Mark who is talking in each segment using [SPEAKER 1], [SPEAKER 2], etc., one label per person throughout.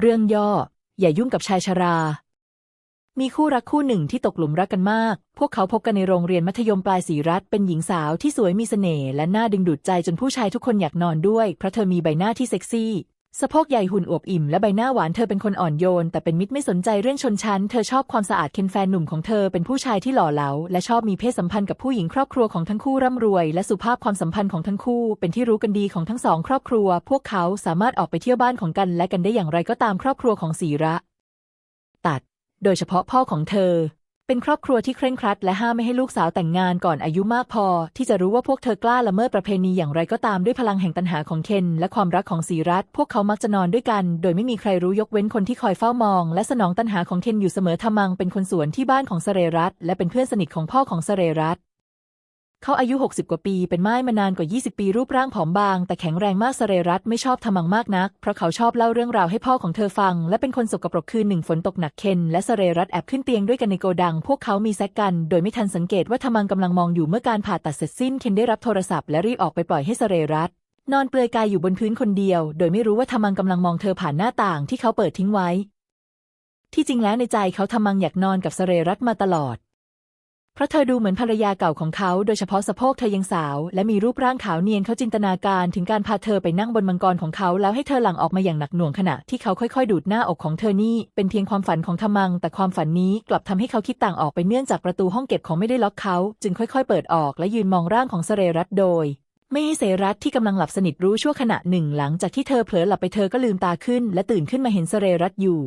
[SPEAKER 1] เรื่องย่อ อย่ายุ่งกับชายชรา มีคู่รักคู่หนึ่งที่ตกหลุมรักกันมาก พวกเขาพบกันในโรงเรียนมัธยมปลายศรีรัตเป็นหญิงสาวที่สวยมีเสน่ห์และน่าดึงดูดใจจนผู้ชายทุกคนอยากนอนด้วย เพราะเธอมีใบหน้าที่เซ็กซี่ สะโพกใหญ่หุ่นอวบอิ่มและใบหน้าหวานเธอเป็นคนอ่อนโยน แต่เป็นมิตรไม่สนใจเรื่องชนชั้น เธอชอบความสะอาดเคนแฟนหนุ่มของเธอเป็นผู้ชายที่หล่อเหลาและชอบมีเพศสัมพันธ์กับผู้หญิงครอบครัวของทั้งคู่ร่ำรวย และสุภาพความสัมพันธ์ของทั้งคู่ เป็นที่รู้กันดีของทั้งสองครอบครัว พวกเขาสามารถออกไปเที่ยวบ้านของกันและกันได้อย่างไรก็ตามครอบครัวของสีระ ตัด โดยเฉพาะพ่อของเธอ เป็นครอบครัวที่เคร่งครัด และห้ามไม่ให้ลูกสาวแต่งงานก่อนอายุมากพอ ที่จะรู้ว่าพวกเธอกล้าละเมิดประเพณีอย่างไรก็ตามด้วยพลังแห่งตัณหาของเคน และความรักของสีรัตพวกเขามักจะนอนด้วยกัน โดยไม่มีใครรู้ยกเว้นคนที่คอยเฝ้ามอง และสนองตัณหาของเคนอยู่เสมอทามังเป็นคนสวนที่บ้านของสเรรัตและเป็นเพื่อนสนิทของพ่อของสเรรัต เขาอายุ 60 กว่าปี เป็นไม้มานานกว่า 20 ปี รูปร่างผอมบาง แต่แข็งแรงมากสเรรัตไม่ชอบทามังมากนัก เพราะเขาชอบเล่าเรื่องราวให้พ่อของเธอฟัง และเป็นคนสกปรกคืนหนึ่งฝนตกหนักเคน และสเรรัตแอบขึ้นเตียงด้วยกันในโกดัง พวกเขามีแซกกัน โดยไม่ทันสังเกตว่าทมังกำลังมองอยู่เมื่อการผ่าตัดเสร็จสิ้นเคนได้รับโทรศัพท์และรีบออกไปปล่อยให้สเรรัตนอนเปลือยกายอยู่บนพื้นคนเดียว โดยไม่รู้ว่าทมังกำลังมองเธอผ่านหน้าต่างที่เขาเปิดทิ้งไว้ ที่จริงแล้วในใจเขาทมังอยากนอนกับสเรรัตมาตลอด เพราะเธอดูเหมือนภรรยาเก่าของเขา โดยเฉพาะสะโพกเธอยังสาว และมีรูปร่างขาวเนียนเขาจินตนาการถึงการพาเธอไปนั่งบนมังกรของเขา แล้วให้เธอหลั่งออกมาอย่างหนักหน่วงขณะที่เขาค่อยๆ ดูดหน้าอกของเธอนี่ เป็นเพียงความฝันของทมัง แต่ความฝันนี้กลับทำให้เขาคิดต่างออกไปเนื่องจากประตูห้องเก็บของไม่ได้ล็อกเขา จึงค่อยๆ เปิดออกและยืนมองร่างของสเรรัตโดยไม่ให้เสรัตที่กำลังหลับสนิทรู้ชั่วขณะหนึ่งหลังจากที่เธอเผลอหลับไปเธอก็ลืมตาขึ้น และตื่นขึ้นมาเห็นสเรรัตอยู่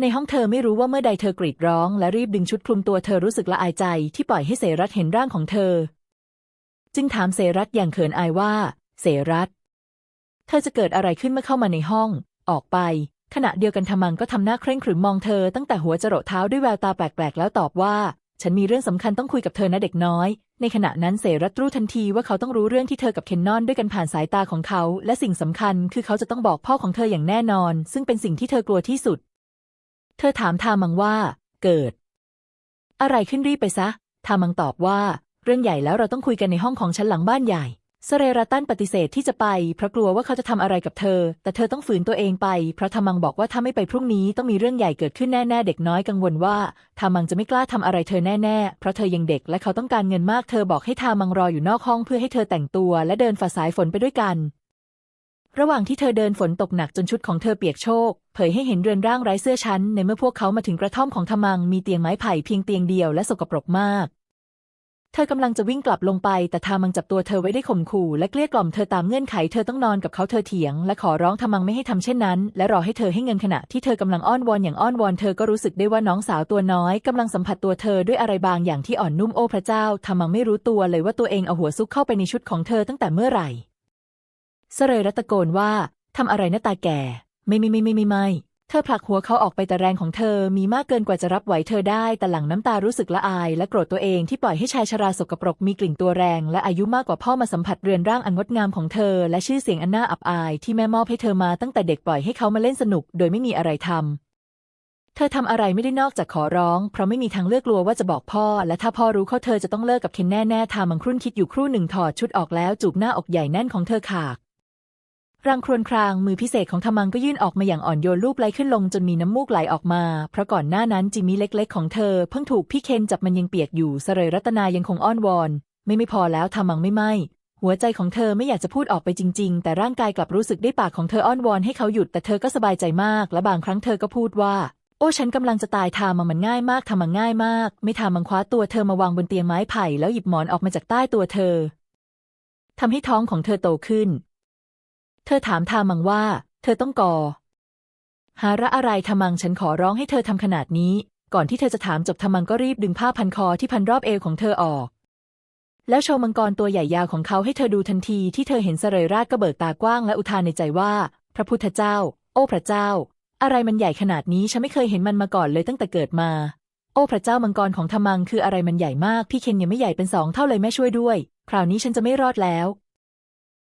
[SPEAKER 1] ในห้องเธอไม่รู้ว่าเมื่อใดเธอกรีดร้อง และรีบดึงชุดคลุมตัวเธอรู้สึกละอายใจที่ปล่อยให้เสรัตเห็นร่างของเธอ จึงถามเสรัตอย่างเขินอายว่า เสรัตเธอจะเกิดอะไรขึ้นเมื่อเข้ามาในห้อง ออกไป ขณะเดียวกันทมังก็ทำหน้าเคร่งขรึมมองเธอตั้งแต่หัวจรดเท้าด้วยแววตาแปลกๆ แล้วตอบว่า ฉันมีเรื่องสำคัญต้องคุยกับเธอนะเด็กน้อย ในขณะนั้นเสรัตรู้ทันทีว่าเขาต้องรู้เรื่องที่เธอกับเคนนอนด้วยกันผ่านสายตาของเขา และสิ่งสำคัญคือเขาจะต้องบอกพ่อของเธออย่างแน่นอน ซึ่งเป็นสิ่งที่เธอกลัวที่สุด เธอถามทามังว่า เกิด อะไรขึ้นรีบไปซะ ทามังตอบว่า เรื่องใหญ่แล้วเราต้องคุยกันในห้องของฉันหลังบ้านใหญ่สเรราตันปฏิเสธที่จะไปเพราะกลัวว่าเขาจะทำอะไรกับเธอ แต่เธอต้องฝืนตัวเองไป เพราะทามังบอกว่าถ้าไม่ไปพรุ่งนี้ต้องมีเรื่องใหญ่เกิดขึ้นแน่ๆ เด็กน้อยกังวลว่าทามังจะไม่กล้าทำอะไรเธอแน่ๆ เพราะเธอยังเด็กและเขาต้องการเงินมาก เธอบอกให้ทามังรออยู่นอกห้องเพื่อให้เธอแต่งตัวและเดินฝ่าสายฝนไปด้วยกัน ระหว่างที่เธอเดินฝนตกหนักจนชุดของเธอเปียกโชก เผยให้เห็นเรือนร่างไร้เสื้อชั้น ในเมื่อพวกเขามาถึงกระท่อมของทมังมีเตียงไม้ไผ่เพียงเตียงเดียวและสกปรกมาก เธอกำลังจะวิ่งกลับลงไป แต่ทามังจับตัวเธอไว้ได้ข่มขู่และเกลี้ยกล่อมเธอตามเงื่อนไขเธอต้องนอนกับเขาเธอเถียง และขอร้องทามังไม่ให้ทำเช่นนั้น และรอให้เธอให้เงินขณะที่เธอกำลังอ้อนวอนอย่างอ้อนวอนเธอก็รู้สึกได้ว่าน้องสาวตัวน้อยกำลังสัมผัสตัวเธอด้วยอะไรบางอย่างที่อ่อนนุ่มโอ้พระเจ้าทามังไม่รู้ตัวเลยว่าตัวเองเอาหัวซุกเข้าไปในชุดของเธอตั้งแต่เมื่อไหร่ สเรรัตะโกนว่าทำอะไรหน้าตาแก่ ไม่ไม่ไม่ไม่ไม่ไม่เธอผลักหัวเขาออกไปแต่แรงของเธอมีมากเกินกว่าจะรับไหวเธอได้ แต่หลังน้ำตารู้สึกละอาย และโกรธตัวเองที่ปล่อยให้ชายชราสกปรกมีกลิ่นตัวแรง และอายุมากกว่าพ่อมาสัมผัสเรือนร่างอันงดงามของเธอ และชื่อเสียงอันน่าอับอายที่แม่มอบให้เธอมาตั้งแต่เด็กปล่อยให้เขามาเล่นสนุก โดยไม่มีอะไรทำเธอทำอะไรไม่ได้นอกจากขอร้อง เพราะไม่มีทางเลือกกลัวว่าจะบอกพ่อ และถ้าพ่อรู้เขาเธอจะต้องเลิกกับเคนแน่ๆทามังครุ่นคิดอยู่ครู่หนึ่งถอดชุดออกแล้วจูบหน้าอกใหญ่แน่นของเธอขาก รังครวญครางมือพิเศษของทมังก็ยื่นออกมาอย่างอ่อนโยนลูบไล้ขึ้นลงจนมีน้ำมูกไหลออกมา เพราะก่อนหน้านั้นจิมมี่เล็ก ๆ ของเธอเพิ่งถูกพี่เคนจับมันยังเปียกอยู่เสรยรัตนายังคงอ้อนวอน ไม่ไม่พอแล้วทมังไม่ไม่หัวใจของเธอไม่อยากจะพูดออกไปจริง ๆ แต่ร่างกายกลับรู้สึกได้ปากของเธออ้อนวอนให้เขาหยุดแต่เธอก็สบายใจมาก และบางครั้งเธอก็พูดว่า โอ้ฉันกำลังจะตายทามังมันง่ายมากทามังง่ายมาก ไม่ทามังคว้าตัวเธอมาวางบนเตียงไม้ไผ่แล้วหยิบหมอนออกมาจากใต้ตัวเธอทำให้ท้องของเธอโตขึ้น เธอถามทามังว่า เธอต้องก่อ หาระอะไรทามังฉันขอร้องให้เธอทำขนาดนี้ ก่อนที่เธอจะถามจบทามังก็รีบดึงผ้าพันคอที่พันรอบเอวของเธอออก แล้วโชว์มังกรตัวใหญ่ยาวของเขาให้เธอดูทันทีที่เธอเห็นเสรยราชก็เบิกตากว้างและอุทานในใจว่า พระพุทธเจ้า โอ้พระเจ้า อะไรมันใหญ่ขนาดนี้ฉันไม่เคยเห็นมันมาก่อนเลยตั้งแต่เกิดมา โอ้พระเจ้ามังกรของทามังคืออะไรมันใหญ่มากพี่เคนยังไม่ใหญ่เป็นสองเท่าเลยแม่ช่วยด้วย คราวนี้ฉันจะไม่รอดแล้ว